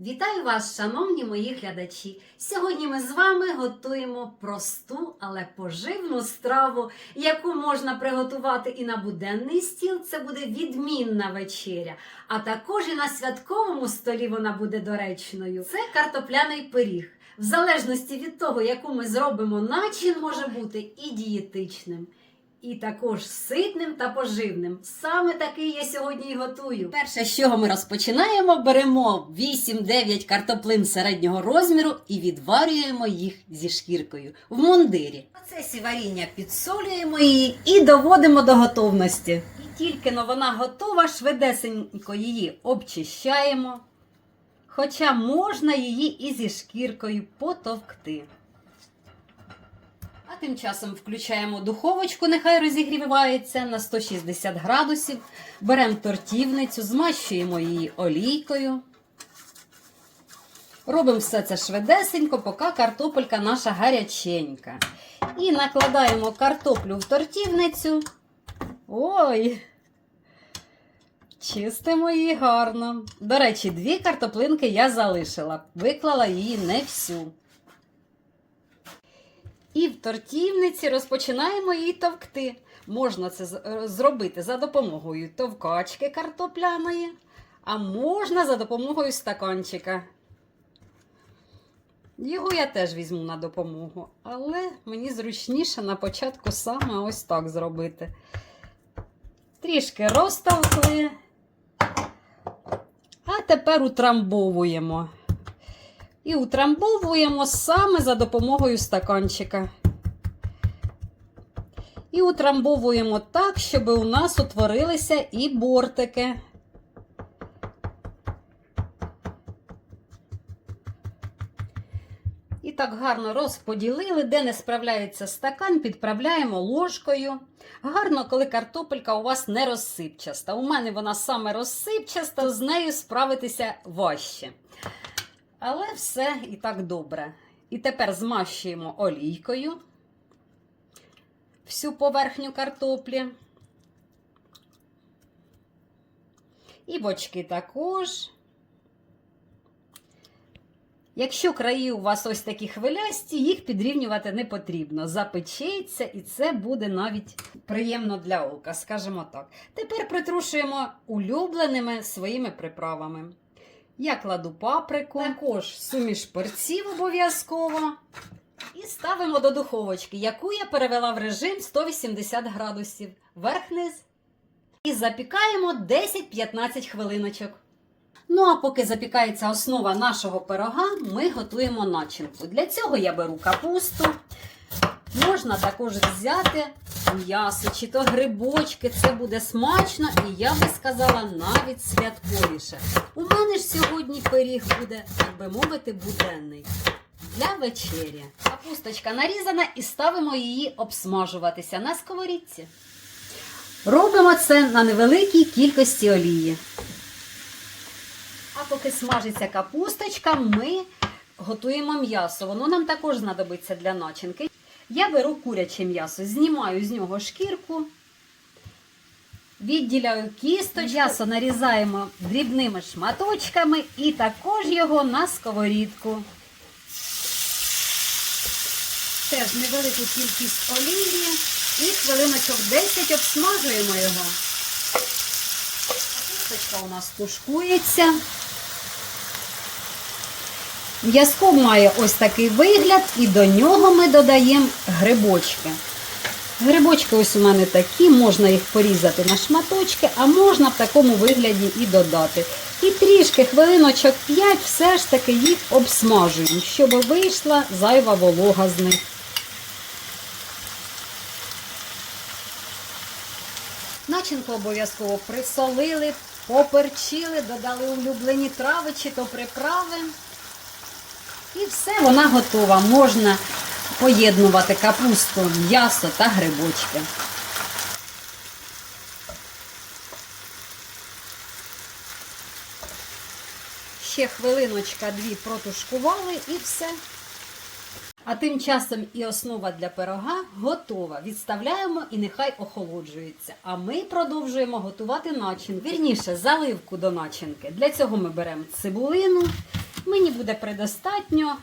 Вітаю вас, шановні мої глядачі! Сьогодні ми з вами готуємо просту, але поживну страву, яку можна приготувати і на буденний стіл. Це буде відмінна вечеря. А також і на святковому столі вона буде доречною. Це картопляний пиріг. В залежності від того, яку ми зробимо начин, може бути і дієтичним. І також ситним та поживним. Саме такий я сьогодні і готую. Перше, з чого ми розпочинаємо, беремо 8-9 картоплин середнього розміру і відварюємо їх зі шкіркою в мундирі. В процесі варіння підсолюємо її і доводимо до готовності. І тільки но вона готова, швидесенько її обчищаємо. Хоча можна її і зі шкіркою потовкти. Тим часом включаємо духовочку, нехай розігрівається на 160 градусів. Беремо тортівницю, змащуємо її олійкою. Робимо все це швидесенько, поки картопелька наша гаряченька. І накладаємо картоплю в тортівницю. Ой! Чистимо її гарно. До речі, дві картоплинки я залишила, виклала її не всю. І в тортівниці розпочинаємо її товкти. Можна це е, зробити за допомогою товкачки картопляної, а можна за допомогою стаканчика. Його я теж візьму на допомогу, але мені зручніше на початку саме ось так зробити. Трішки розтовкли, а тепер утрамбовуємо. І утрамбовуємо саме за допомогою стаканчика. І утрамбовуємо так, щоб у нас утворилися і бортики. І так гарно розподілили, де не справляється стакан, підправляємо ложкою. Гарно, коли картопелька у вас не розсипчаста. У мене вона саме розсипчаста, з нею справитися важче. Але все і так добре. І тепер змащуємо олійкою всю поверхню картоплі. І бочки також. Якщо краї у вас ось такі хвилясті, їх підрівнювати не потрібно. Запечеться, і це буде навіть приємно для ока, скажімо так. Тепер притрушуємо улюбленими своїми приправами. Я кладу паприку, також суміш перців обов'язково. І ставимо до духовочки, яку я перевела в режим 180 градусів, верх-низ. І запікаємо 10-15 хвилиночок. Ну, а поки запікається основа нашого пирога, ми готуємо начинку. Для цього я беру капусту. Можна також взяти м'ясо чи то грибочки, це буде смачно, і я би сказала навіть святковіше. У мене ж сьогодні пиріг буде, так би мовити, буденний. Для вечері. Капусточка нарізана і ставимо її обсмажуватися на сковорідці. Робимо це на невеликій кількості олії. А поки смажиться капусточка, ми готуємо м'ясо. Воно нам також знадобиться для начинки. Я беру куряче м'ясо, знімаю з нього шкірку, відділяю кісточку, м'ясо нарізаємо дрібними шматочками і також його на сковорідку. Теж невелику кількість олії і хвилиночок 10 обсмажуємо його. Кісточка у нас тушкується. М'язко має ось такий вигляд, і до нього ми додаємо грибочки. Грибочки ось у мене такі, можна їх порізати на шматочки, а можна в такому вигляді і додати. І трішки хвилиночок 5 все ж таки їх обсмажуємо, щоб вийшла зайва волога з них. Начинку обов'язково присолили, поперчили, додали улюблені трави чи то приправи. І все, вона готова. Можна поєднувати капусту, м'ясо та грибочки. Ще хвилиночка-дві протушкували і все. А тим часом і основа для пирога готова. Відставляємо і нехай охолоджується. А ми продовжуємо готувати начинку. Вірніше, заливку до начинки. Для цього ми беремо цибулину, Мені буде предостатньо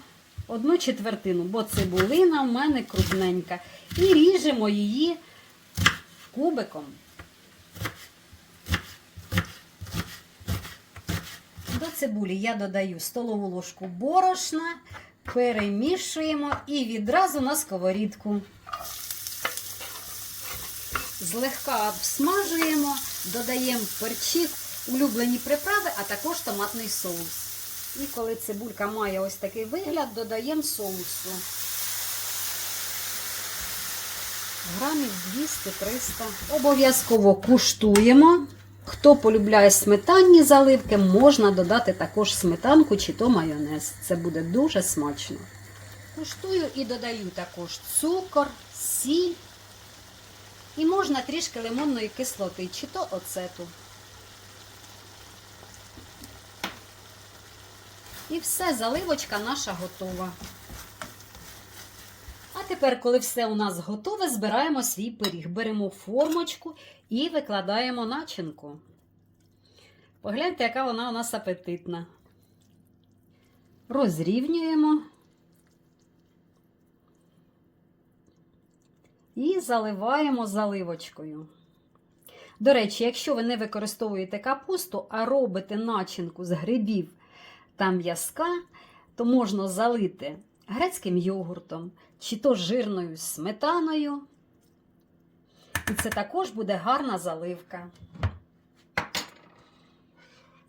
одну четвертину, бо цибулина в мене крупненька. І ріжемо її кубиком. До цибулі я додаю столову ложку борошна, перемішуємо і відразу на сковорідку. Злегка обсмажуємо, додаємо перчик, улюблені приправи, а також томатний соус. І коли цибулька має ось такий вигляд, додаємо соусу. Грамів 200-300. Обов'язково куштуємо. Хто полюбляє сметанні заливки, можна додати також сметанку чи то майонез. Це буде дуже смачно. Куштую і додаю також цукор, сіль. І можна трішки лимонної кислоти, чи то оцету. І все, заливочка наша готова. А тепер, коли все у нас готове, збираємо свій пиріг. Беремо формочку і викладаємо начинку. Погляньте, яка вона у нас апетитна. Розрівнюємо. І заливаємо заливочкою. До речі, якщо ви не використовуєте капусту, а робите начинку з грибів та м'язка, то можна залити грецьким йогуртом чи то жирною сметаною. І це також буде гарна заливка.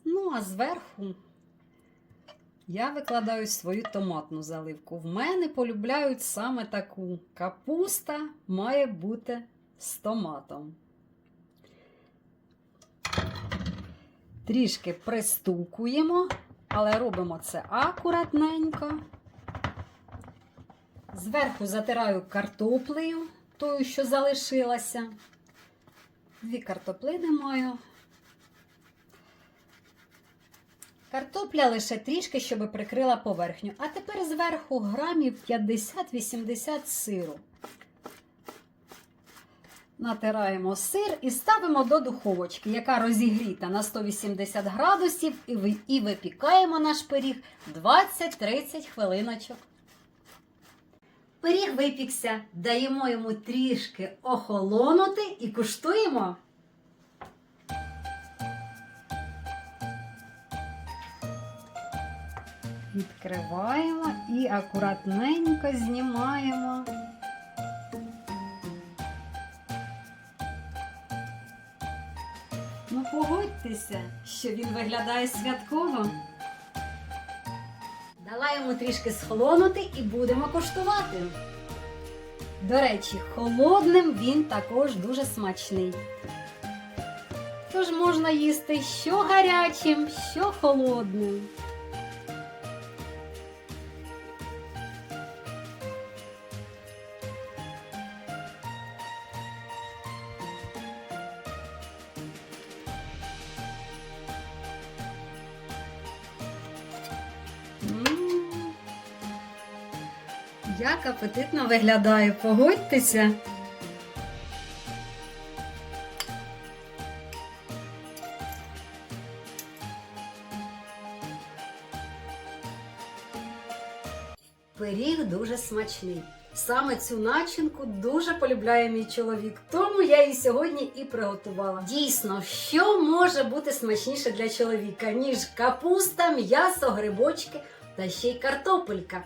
Ну, а зверху я викладаю свою томатну заливку. В мене полюбляють саме таку. Капуста має бути з томатом. Трішки пристукуємо, але робимо це акуратненько. Зверху затираю картоплею, тою, що залишилася. Дві картоплини маю. Картопля лише трішки, щоб прикрила поверхню. А тепер зверху грамів 50-80 сиру. Натираємо сир і ставимо до духовочки, яка розігріта на 180 градусів, і випікаємо наш пиріг 20-30 хвилиночок. Пиріг випікся, даємо йому трішки охолонути і куштуємо. Відкриваємо і акуратненько знімаємо. Погодьтеся, що він виглядає святково. Дала йому трішки схолонути і будемо коштувати. До речі, холодним він також дуже смачний. Тож можна їсти що гарячим, що холодним. Як апетитно виглядає, погодьтеся. Пиріг дуже смачний. Саме цю начинку дуже полюбляє мій чоловік, тому я її сьогодні і приготувала. Дійсно, що може бути смачніше для чоловіка, ніж капуста, м'ясо, грибочки та ще й картопелька.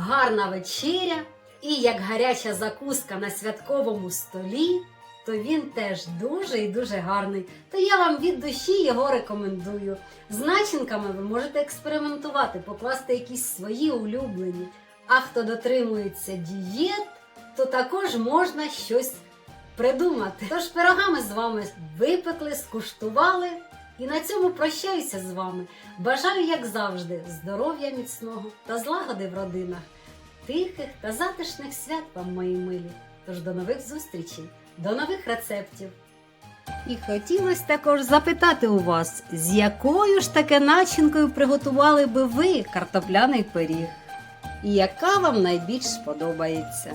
Гарна вечеря і як гаряча закуска на святковому столі, то він теж дуже і дуже гарний. То я вам від душі його рекомендую. З начинками ви можете експериментувати, покласти якісь свої улюблені. А хто дотримується дієт, то також можна щось придумати. Тож пирогами з вами випекли, скуштували. І на цьому прощаюся з вами. Бажаю, як завжди, здоров'я міцного та злагоди в родинах, тихих та затишних свят вам, мої милі. Тож до нових зустрічей, до нових рецептів. І хотілося також запитати у вас, з якою ж таки начинкою приготували би ви картопляний пиріг? І яка вам найбільш сподобається?